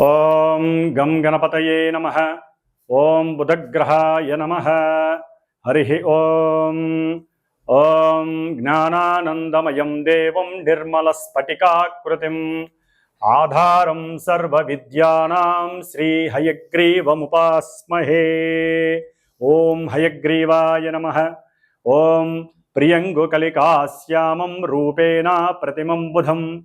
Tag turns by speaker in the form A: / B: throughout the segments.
A: ఓం గం గణపతయే నమ. ఓం బుధగ్రహాయ నమ. హరి ఓం. ఓం జ్ఞానానందమయం దేవం నిర్మలస్ఫటికాకృతిం. ఆధారం సర్వవిద్యానాం శ్రీహయగ్రీవముపాస్మహే. ఓం హయగ్రీవాయ నమ. ఓం ప్రియంగుకలికాశ్యామం రూపేణ ప్రతిమం బుధం.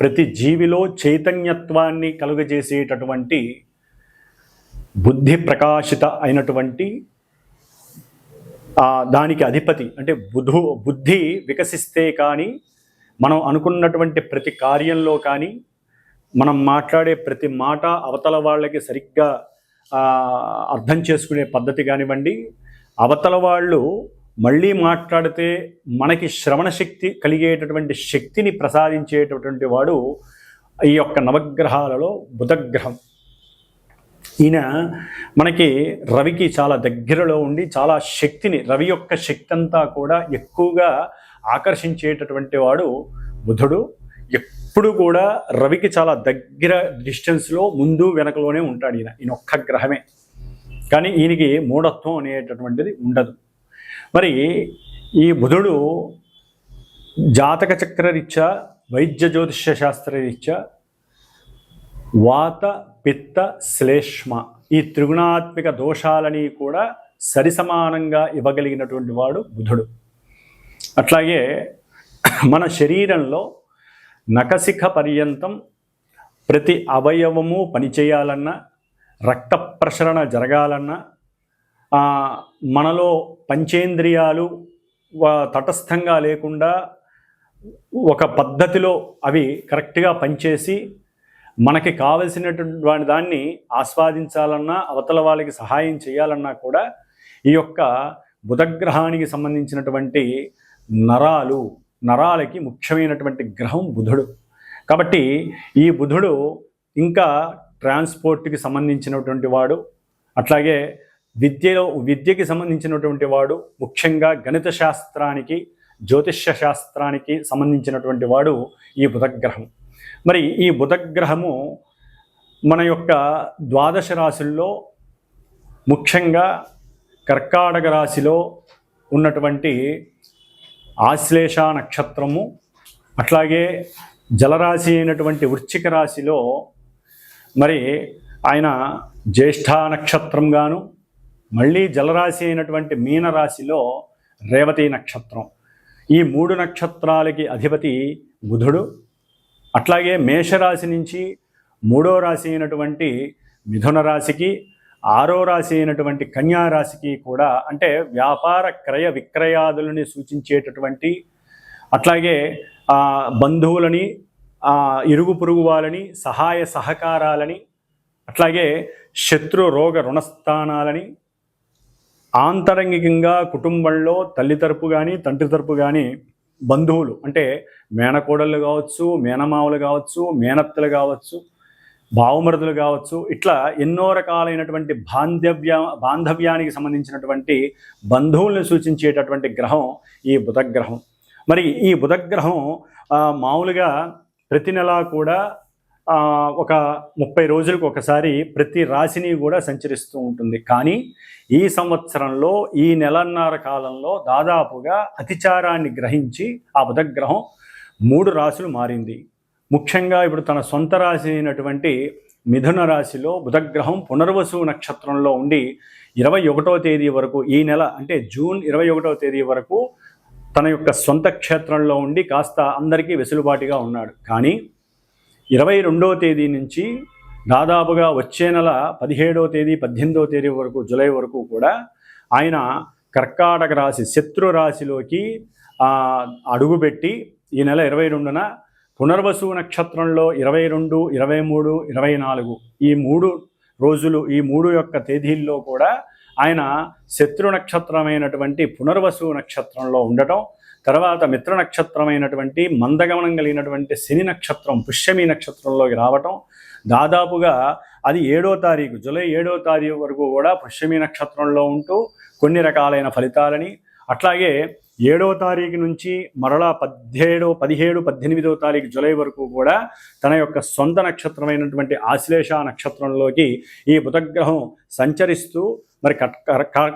A: ప్రతి జీవిలో చైతన్యత్వాన్ని కలుగజేసేటటువంటి బుద్ధి ప్రకాశిత అయినటువంటి దానికి అధిపతి అంటే బుధు బుద్ధి వికసిస్తే కానీ మనం అనుకున్నటువంటి ప్రతి కార్యంలో కానీ మనం మాట్లాడే ప్రతి మాట అవతల వాళ్ళకి సరిగ్గా అర్థం చేసుకునే పద్ధతి కానివ్వండి అవతల వాళ్ళు మళ్ళీ మాట్లాడితే మనకి శ్రవణ శక్తి కలిగేటటువంటి శక్తిని ప్రసాదించేటటువంటి వాడు ఈ యొక్క నవగ్రహాలలో బుధగ్రహం. ఈయన మనకి రవికి చాలా దగ్గరలో ఉండి చాలా శక్తిని రవి యొక్క శక్తి అంతా కూడా ఎక్కువగా ఆకర్షించేటటువంటి వాడు బుధుడు. ఎప్పుడు కూడా రవికి చాలా దగ్గర డిస్టెన్స్లో ముందు వెనకలోనే ఉంటాడు ఈయన ఈయన ఒక్క గ్రహమే. కానీ ఈయనకి మూఢత్వం అనేటటువంటిది ఉండదు. మరి ఈ బుధుడు జాతక చక్రరీత్యా వైద్య జ్యోతిష్య శాస్త్రరీత్యా వాత పిత్త శ్లేష్మ ఈ త్రిగుణాత్మిక దోషాలని కూడా సరిసమానంగా ఇవ్వగలిగినటువంటి వాడు బుధుడు. అట్లాగే మన శరీరంలో నకశిఖ పర్యంతం ప్రతి అవయవము పనిచేయాలన్నా రక్త ప్రసరణ జరగాలన్నా మనలో పంచేంద్రియాలు తటస్థంగా లేకుండా ఒక పద్ధతిలో అవి కరెక్ట్గా పనిచేసి మనకి కావలసినటువంటి దాన్ని ఆస్వాదించాలన్నా అవతల వాళ్ళకి సహాయం చేయాలన్నా కూడా ఈ యొక్క బుధగ్రహానికి సంబంధించినటువంటి నరాలు నరాలకి ముఖ్యమైనటువంటి గ్రహం బుధుడు. కాబట్టి ఈ బుధుడు ఇంకా ట్రాన్స్పోర్ట్కి సంబంధించినటువంటి వాడు. అట్లాగే విద్యలో విద్యకి సంబంధించినటువంటి వాడు ముఖ్యంగా గణిత శాస్త్రానికి జ్యోతిష్య శాస్త్రానికి సంబంధించినటువంటి వాడు ఈ బుధగ్రహం. మరి ఈ బుధగ్రహము మన యొక్క ద్వాదశ రాశుల్లో ముఖ్యంగా కర్కాటక రాశిలో ఉన్నటువంటి ఆశ్లేష నక్షత్రము అట్లాగే జలరాశి అయినటువంటి వృశ్చిక రాశిలో మరి ఆయన జ్యేష్ఠ నక్షత్రం గాను మళ్ళీ జలరాశి అయినటువంటి మీనరాశిలో రేవతి నక్షత్రం. ఈ మూడు నక్షత్రాలకి అధిపతి బుధుడు అట్లాగే మేషరాశి నుంచి మూడో రాశి అయినటువంటి మిథున రాశికి ఆరో రాశి అయినటువంటి కన్యా రాశికి కూడా అంటే వ్యాపార క్రయ విక్రయాదులని సూచించేటటువంటి అట్లాగే బంధువులని ఇరుగు పొరుగు వాళ్ళని సహాయ సహకారాలని అట్లాగే శత్రు రోగ రుణస్థానాలని ఆంతరంగికంగా కుటుంబంలో తల్లి తరపు కానీ తండ్రి తరపు కానీ బంధువులు అంటే మేనకోడళ్ళు కావచ్చు మేనమావులు కావచ్చు మేనత్తలు కావచ్చు భావమరుదులు కావచ్చు ఇట్లా ఎన్నో రకాలైనటువంటి బాంధవ్య బాంధవ్యానికి సంబంధించినటువంటి బంధువుల్ని సూచించేటటువంటి గ్రహం ఈ బుధగ్రహం. మరి ఈ బుధగ్రహం మామూలుగా ప్రతి నెలా కూడా ఒక ముప్పై రోజులకు ఒకసారి ప్రతి రాశిని కూడా సంచరిస్తూ ఉంటుంది. కానీ ఈ సంవత్సరంలో ఈ నెలన్నర కాలంలో దాదాపుగా అతిచారాన్ని గ్రహించి ఆ బుధగ్రహం మూడు రాశులు మారింది. ముఖ్యంగా ఇప్పుడు తన సొంత రాశి అయినటువంటి మిథున రాశిలో బుధగ్రహం పునర్వసు నక్షత్రంలో ఉండి ఇరవై ఒకటో తేదీ వరకు ఈ నెల అంటే జూన్ ఇరవై ఒకటో తేదీ వరకు తన యొక్క సొంత క్షేత్రంలో ఉండి కాస్త అందరికీ వెసులుబాటుగా ఉన్నాడు. కానీ ఇరవై రెండవ తేదీ నుంచి దాదాపుగా వచ్చే నెల పదిహేడవ తేదీ పద్దెనిమిదవ తేదీ వరకు జూలై వరకు కూడా ఆయన కర్కాటక రాశి శత్రు రాశిలోకి అడుగుపెట్టి ఈ నెల ఇరవై రెండున పునర్వసు నక్షత్రంలో ఇరవై రెండు ఇరవై మూడు ఇరవై నాలుగు ఈ మూడు రోజులు ఈ మూడు యొక్క తేదీల్లో కూడా ఆయన శత్రు నక్షత్రమైనటువంటి పునర్వసు నక్షత్రంలో ఉండటం తర్వాత మిత్ర నక్షత్రమైనటువంటి మందగమనం కలిగినటువంటి శని నక్షత్రం పుష్యమి నక్షత్రంలోకి రావటం. దాదాపుగా అది ఏడో తారీఖు జూలై ఏడో తారీఖు వరకు కూడా పుష్యమి నక్షత్రంలో ఉంటూ కొన్ని రకాలైన ఫలితాలని. అట్లాగే ఏడో తారీఖు నుంచి మరలా పదిహేడు పదిహేడు పద్దెనిమిదో తారీఖు జూలై వరకు కూడా తన యొక్క సొంత నక్షత్రమైనటువంటి ఆశ్లేష నక్షత్రంలోకి ఈ బుధగ్రహం సంచరిస్తూ మరి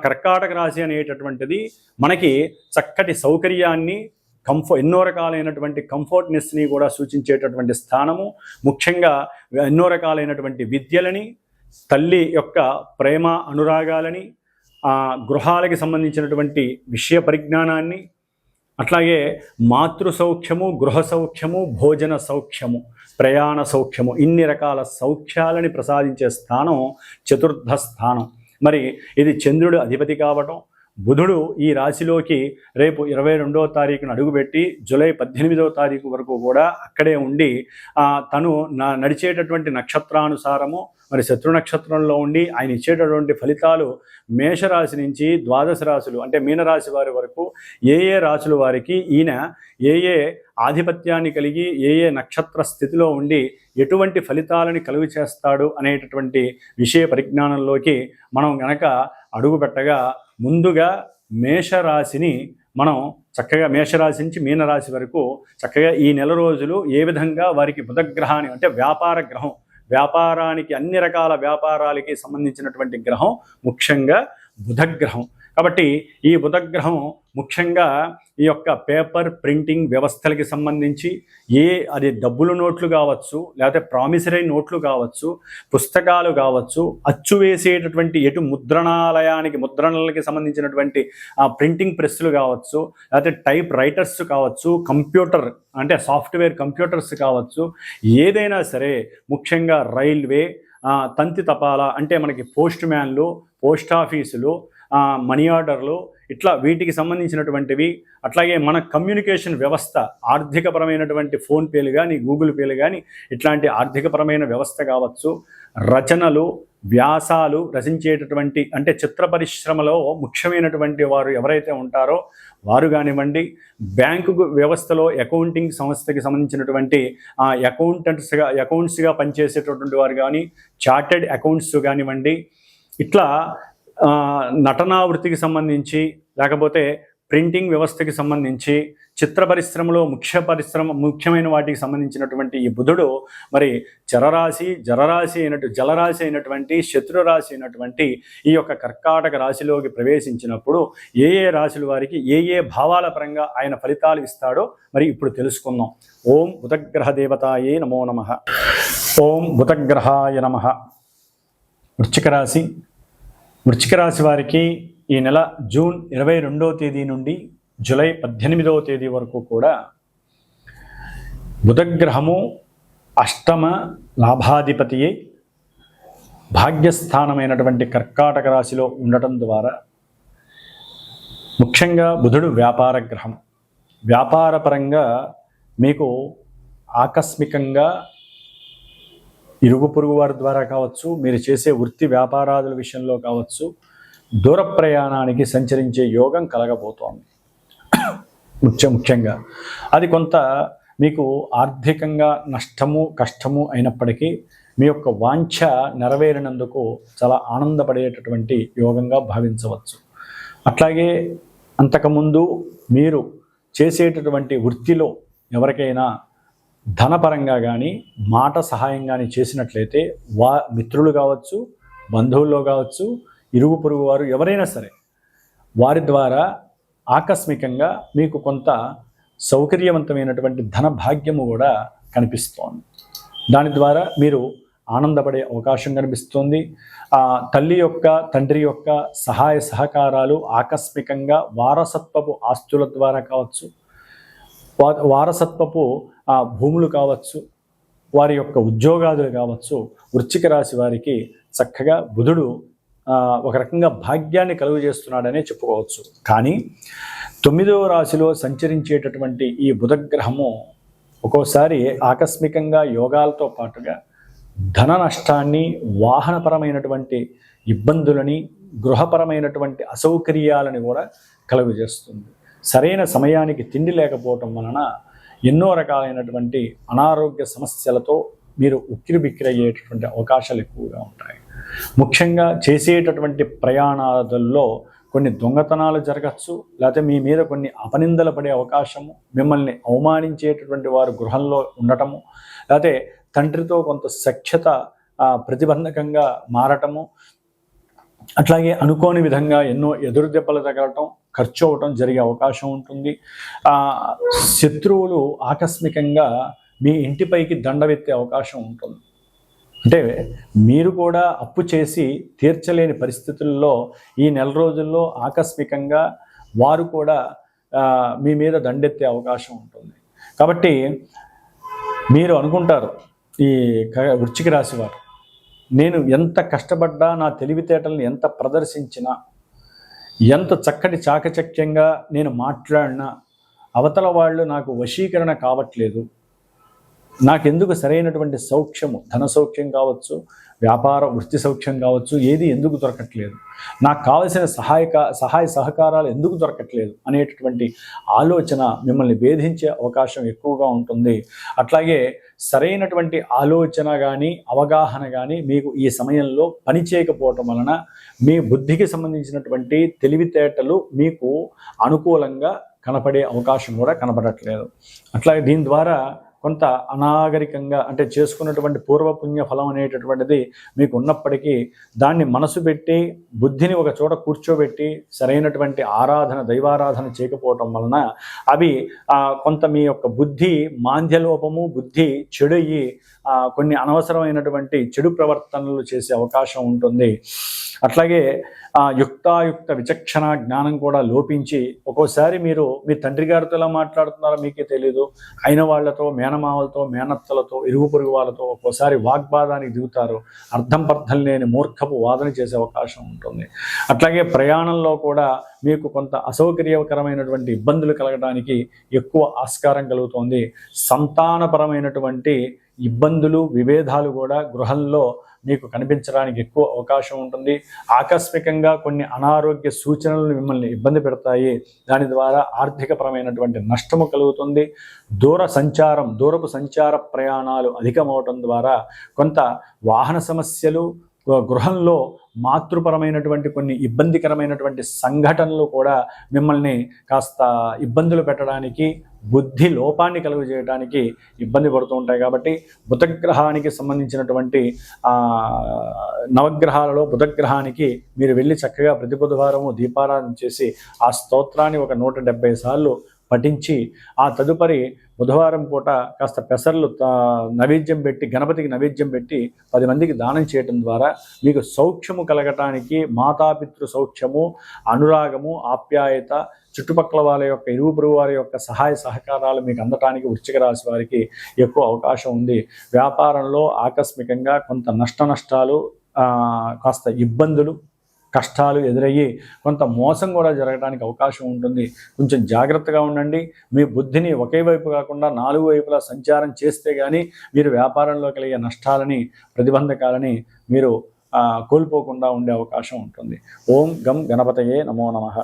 A: కర్కాటక రాశి అనేటటువంటిది మనకి చక్కటి సౌకర్యాన్ని కంఫో ఎన్నో రకాలైనటువంటి కంఫర్ట్నెస్ని కూడా సూచించేటటువంటి స్థానము. ముఖ్యంగా ఎన్నో రకాలైనటువంటి విద్యలని తల్లి యొక్క ప్రేమ అనురాగాలని గృహాలకి సంబంధించినటువంటి విషయ పరిజ్ఞానాన్ని అట్లాగే మాతృ సౌఖ్యము గృహ సౌఖ్యము భోజన సౌఖ్యము ప్రయాణ సౌఖ్యము ఇన్ని రకాల సౌఖ్యాలని ప్రసాదించే స్థానం చతుర్థ స్థానం. మరి ఇది చంద్రుడు అధిపతి కావటం బుధుడు ఈ రాశిలోకి రేపు ఇరవై రెండవ తారీఖున అడుగుపెట్టి జూలై పద్దెనిమిదవ తారీఖు వరకు కూడా అక్కడే ఉండి తను నా నడిచేటటువంటి నక్షత్రానుసారము మరి శత్రు నక్షత్రంలో ఉండి ఆయన ఇచ్చేటటువంటి ఫలితాలు మేషరాశి నుంచి ద్వాదశ రాశులు అంటే మీనరాశి వారి వరకు ఏ ఏ రాశుల వారికి ఈయన ఏ ఏ ఆధిపత్యాన్ని కలిగి ఏ ఏ నక్షత్ర స్థితిలో ఉండి ఎటువంటి ఫలితాలని కలుగు చేస్తాడు అనేటటువంటి విషయ పరిజ్ఞానంలోకి మనం గనక అడుగు పెట్టగా ముందుగా మేషరాశిని మనం చక్కగా మేషరాశి నుంచి మీనరాశి వరకు చక్కగా ఈ నెల రోజులు ఏ విధంగా వారికి బుధగ్రహాన్ని అంటే వ్యాపార గ్రహం వ్యాపారానికి అన్ని రకాల వ్యాపారాలకి సంబంధించినటువంటి గ్రహం ముఖ్యంగా బుధగ్రహం. కాబట్టి ఈ బుధగ్రహం ముఖ్యంగా ఈ యొక్క పేపర్ ప్రింటింగ్ వ్యవస్థలకి సంబంధించి ఏ అది డబ్బుల నోట్లు కావచ్చు లేకపోతే ప్రామిసరీ నోట్లు కావచ్చు పుస్తకాలు కావచ్చు అచ్చు వేసేటటువంటి ఎటు ముద్రణాలయానికి ముద్రణలకి సంబంధించినటువంటి ఆ ప్రింటింగ్ ప్రెస్లు కావచ్చు లేకపోతే టైప్ రైటర్స్ కావచ్చు కంప్యూటర్ అంటే సాఫ్ట్వేర్ కంప్యూటర్స్ కావచ్చు ఏదైనా సరే ముఖ్యంగా రైల్వే తంతి తపాలా అంటే మనకి పోస్ట్ మ్యాన్లు పోస్ట్ ఆఫీసులు మనీ ఆర్డర్లు ఇట్లా వీటికి సంబంధించినటువంటివి అట్లాగే మన కమ్యూనికేషన్ వ్యవస్థ ఆర్థికపరమైనటువంటి ఫోన్పేలు కానీ గూగుల్ పేలు కానీ ఇట్లాంటి ఆర్థికపరమైన వ్యవస్థ కావచ్చు రచనలు వ్యాసాలు రచించేటటువంటి అంటే చిత్ర పరిశ్రమలో ముఖ్యమైనటువంటి వారు ఎవరైతే ఉంటారో వారు కానివ్వండి బ్యాంకు వ్యవస్థలో అకౌంటింగ్ సంస్థకి సంబంధించినటువంటి అకౌంటెంట్స్గా అకౌంట్స్గా పనిచేసేటటువంటి వారు కానీ చార్టెడ్ అకౌంట్స్ కానివ్వండి ఇట్లా నటనా వృత్తికి సంబంధించి లేకపోతే ప్రింటింగ్ వ్యవస్థకి సంబంధించి చిత్ర పరిశ్రమలో ముఖ్య పరిశ్రమ ముఖ్యమైన వాటికి సంబంధించినటువంటి ఈ బుధుడు మరి చరరాశి జలరాశి అయినట్టు జలరాశి అయినటువంటి శత్రురాశి అయినటువంటి ఈ యొక్క కర్కాటక రాశిలోకి ప్రవేశించినప్పుడు ఏ ఏ రాశుల వారికి ఏ ఏ భావాల పరంగా ఆయన ఫలితాలు ఇస్తాడో మరి ఇప్పుడు తెలుసుకుందాం. ఓం బుధగ్రహ దేవతాయే నమో నమ. ఓం బుధగ్రహాయ నమ. వృచ్చిక రాశి వృచ్చిక రాశి వారికి ఈ నెల జూన్ ఇరవై రెండవ తేదీ నుండి జూలై పద్దెనిమిదవ తేదీ వరకు కూడా బుధగ్రహము అష్టమ లాభాధిపతి భాగ్యస్థానమైనటువంటి కర్కాటక రాశిలో ఉండటం ద్వారా ముఖ్యంగా బుధుడు వ్యాపార గ్రహం. వ్యాపారపరంగా మీకు ఆకస్మికంగా ఇరుగు పొరుగు వారి ద్వారా కావచ్చు మీరు చేసే వృత్తి వ్యాపారాదుల విషయంలో కావచ్చు దూర ప్రయాణానికి సంచరించే యోగం కలగబోతోంది. ముఖ్య ముఖ్యంగా అది కొంత మీకు ఆర్థికంగా నష్టము కష్టము అయినప్పటికీ మీ యొక్క వాంఛ నెరవేరినందుకు చాలా ఆనందపడేటటువంటి యోగంగా భావించవచ్చు. అట్లాగే అంతకుముందు మీరు చేసేటటువంటి వృత్తిలో ఎవరికైనా ధనపరంగా కానీ మాట సహాయం కానీ చేసినట్లయితే వా మిత్రులు కావచ్చు బంధువుల్లో కావచ్చు ఇరుగు పొరుగు వారు ఎవరైనా సరే వారి ద్వారా ఆకస్మికంగా మీకు కొంత సౌకర్యవంతమైనటువంటి ధన భాగ్యము కూడా కనిపిస్తోంది. దాని ద్వారా మీరు ఆనందపడే అవకాశం కనిపిస్తుంది. ఆ తల్లి యొక్క తండ్రి యొక్క సహాయ సహకారాలు ఆకస్మికంగా వారసత్వపు ఆస్తుల ద్వారా కావచ్చు వారసత్వపు ఆ భూములు కావచ్చు వారి యొక్క ఉద్యోగాదులు కావచ్చు వృశ్చిక రాశి వారికి చక్కగా బుధుడు ఒక రకంగా భాగ్యాన్ని కలుగు చేస్తున్నాడనే చెప్పుకోవచ్చు. కానీ తొమ్మిదవ రాశిలో సంచరించేటటువంటి ఈ బుధగ్రహము ఒక్కోసారి ఆకస్మికంగా యోగాలతో పాటుగా ధన నష్టాన్ని వాహనపరమైనటువంటి ఇబ్బందులని గృహపరమైనటువంటి అసౌకర్యాలని కూడా కలుగజేస్తుంది. సరైన సమయానికి తిండి లేకపోవటం వలన ఎన్నో రకాలైనటువంటి అనారోగ్య సమస్యలతో మీరు ఉక్కిరిబిక్కిరయ్యేటటువంటి అవకాశాలు ఎక్కువగా ఉంటాయి. ముఖ్యంగా చేసేటటువంటి ప్రయాణాలలో కొన్ని దొంగతనాలు జరగచ్చు లేకపోతే మీ మీద కొన్ని అపనిందలు పడే అవకాశము మిమ్మల్ని అవమానించేటటువంటి వారు గృహంలో ఉండటము లేకపోతే తండ్రితో కొంత సఖ్యత ప్రతిబంధకంగా మారటము అట్లాగే అనుకోని విధంగా ఎన్నో ఎదురు దెబ్బలు తగలటం ఖర్చు అవటం జరిగే అవకాశం ఉంటుంది. శత్రువులు ఆకస్మికంగా మీ ఇంటిపైకి దండవెత్తే అవకాశం ఉంటుంది. అంటే మీరు కూడా అప్పు చేసి తీర్చలేని పరిస్థితుల్లో ఈ నెల రోజుల్లో ఆకస్మికంగా వారు కూడా మీ మీద దండెత్తే అవకాశం ఉంటుంది. కాబట్టి మీరు అనుకుంటారు ఈ క- రాశి వారు నేను ఎంత కష్టపడ్డా నా తెలివితేటలను ఎంత ప్రదర్శించినా ఎంత చక్కటి చాకచక్యంగా నేను మాట్లాడినా అవతల వాళ్ళు నాకు వశీకరణ కావట్లేదు. నాకెందుకు సరైనటువంటి సౌఖ్యము ధన సౌఖ్యం కావచ్చు వ్యాపార వృత్తి సౌఖ్యం కావచ్చు ఏది ఎందుకు దొరకట్లేదు నాకు కావలసిన సహాయక సహాయ సహకారాలు ఎందుకు దొరకట్లేదు అనేటటువంటి ఆలోచన మిమ్మల్ని వేధించే అవకాశం ఎక్కువగా ఉంటుంది. అట్లాగే సరైనటువంటి ఆలోచన కానీ అవగాహన కానీ మీకు ఈ సమయంలో పని చేయకపోవటం వలన మీ బుద్ధికి సంబంధించినటువంటి తెలివితేటలు మీకు అనుకూలంగా కనపడే అవకాశం కూడా కనపడట్లేదు. అట్లాగే దీని ద్వారా కొంత అనాగరికంగా అంటే చేసుకున్నటువంటి పూర్వపుణ్య ఫలం అనేటటువంటిది మీకు ఉన్నప్పటికీ దాన్ని మనసు పెట్టి బుద్ధిని ఒక చోట కూర్చోబెట్టి సరైనటువంటి ఆరాధన దైవారాధన చేయకపోవటం వలన అవి కొంత మీ యొక్క బుద్ధి మాంద్యలోపము బుద్ధి చెడు అయ్యి కొన్ని అనవసరమైనటువంటి చెడు ప్రవర్తనలు చేసే అవకాశం ఉంటుంది. అట్లాగే ఆ, యుక్తాయుక్త విచక్షణ జ్ఞానం కూడా లోపించి ఒక్కోసారి మీరు మీ తండ్రి గారితో ఎలా మాట్లాడుతున్నారో మీకే తెలియదు అయిన వాళ్ళతో మేనమావలతో మేనత్తలతో ఇరుగు పొరుగు వాళ్ళతో ఒక్కోసారి వాగ్వాదానికి దిగుతారు. అర్థం పర్థం లేని మూర్ఖపు వాదన చేసే అవకాశం ఉంటుంది. అట్లాగే ప్రయాణంలో కూడా మీకు కొంత అసౌకర్యకరమైనటువంటి ఇబ్బందులు కలగడానికి ఎక్కువ ఆస్కారం కలుగుతోంది. సంతానపరమైనటువంటి ఇబ్బందులు విభేదాలు కూడా గృహంలో మీకు కనిపించడానికి ఎక్కువ అవకాశం ఉంటుంది. ఆకస్మికంగా కొన్ని అనారోగ్య సూచనలు మిమ్మల్ని ఇబ్బంది పెడతాయి. దాని ద్వారా ఆర్థికపరమైనటువంటి నష్టము కలుగుతుంది. దూర సంచారం దూరపు సంచార ప్రయాణాలు అధికమవటం ద్వారా కొంత వాహన సమస్యలు గృహంలో మాతృపరమైనటువంటి కొన్ని ఇబ్బందికరమైనటువంటి సంఘటనలు కూడా మిమ్మల్ని కాస్త ఇబ్బందులు పెట్టడానికి బుద్ధి లోపాన్ని కలుగజేయడానికి ఇబ్బంది పడుతూ ఉంటాయి కాబట్టి బుధగ్రహానికి సంబంధించినటువంటి నవగ్రహాలలో బుధగ్రహానికి మీరు వెళ్ళి చక్కగా ప్రతి బుధవారము దీపారాధన చేసి ఆ స్తోత్రాన్ని ఒక నూట డెబ్బై సార్లు పఠించి ఆ తదుపరి బుధవారం పూట కాస్త పెసర్లు నైవేద్యం పెట్టి గణపతికి నైవేద్యం పెట్టి పది మందికి దానం చేయటం ద్వారా మీకు సౌఖ్యము కలగటానికి మాతాపితృ సౌఖ్యము అనురాగము ఆప్యాయత చుట్టుపక్కల వాళ్ళ యొక్క ఇరుగు పొరుగు వారి యొక్క సహాయ సహకారాలు మీకు అందటానికి వృశ్చిక రాశి వారికి ఎక్కువ అవకాశం ఉంది. వ్యాపారంలో ఆకస్మికంగా కొంత నష్ట నష్టాలు కాస్త ఇబ్బందులు కష్టాలు ఎదురయ్యి కొంత మోసం కూడా జరగడానికి అవకాశం ఉంటుంది. కొంచెం జాగ్రత్తగా ఉండండి. మీ బుద్ధిని ఒకే వైపు కాకుండా నాలుగు వైపులా సంచారం చేస్తే కానీ మీరు వ్యాపారంలో కలిగే నష్టాలని ప్రతిబంధకాలని మీరు కోల్పోకుండా ఉండే అవకాశం ఉంటుంది. ఓం గం గణపతయే నమో నమః.